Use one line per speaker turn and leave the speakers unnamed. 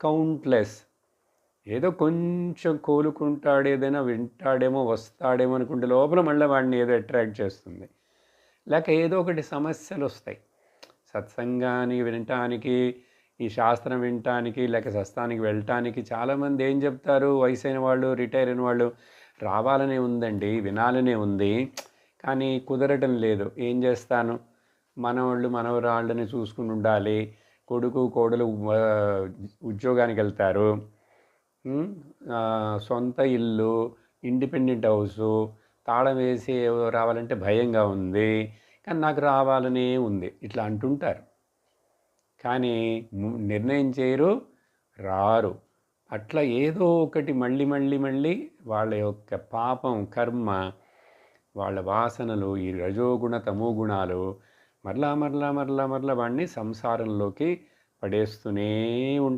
Countless ఏదో కొంచెం కోలుకుంటాడు ఏదైనా వింటాడేమో వస్తాడేమో అనుకుంటే లోపల మళ్ళీ వాడిని ఏదో అట్రాక్ట్ చేస్తుంది. లేక ఏదో ఒకటి సమస్యలు వస్తాయి. సత్సంగాన్ని వినటానికి ఈ శాస్త్రం వినటానికి లేక సస్తానికి వెళ్ళటానికి చాలామంది ఏం చెప్తారు? వయసు అయిన వాళ్ళు రిటైర్ అయిన వాళ్ళు రావాలనే ఉందండి వినాలనే ఉంది కానీ కుదరటం లేదు. ఏం చేస్తాను? మనవాళ్ళు మనవరాళ్ళని చూసుకుని ఉండాలి. కొడుకు కోడలు ఉద్యోగానికి వెళ్తారు. సొంత ఇల్లు ఇండిపెండెంట్ హౌసు తాళం వేసి రావాలంటే భయంగా ఉంది. కానీ నాకు రావాలనే ఉంది. ఇట్లా అంటుంటారు. కానీ నిర్ణయం చేయరు రారు. అట్లా ఏదో ఒకటి మళ్ళీ మళ్ళీ మళ్ళీ వాళ్ళ యొక్క పాపం కర్మ వాళ్ళ వాసనలు ఈ రజోగుణ తమో గుణాలు మరలా మరలా మరలా మరలా వాడిని సంసారంలోకి పడేస్తూనే ఉంటాయి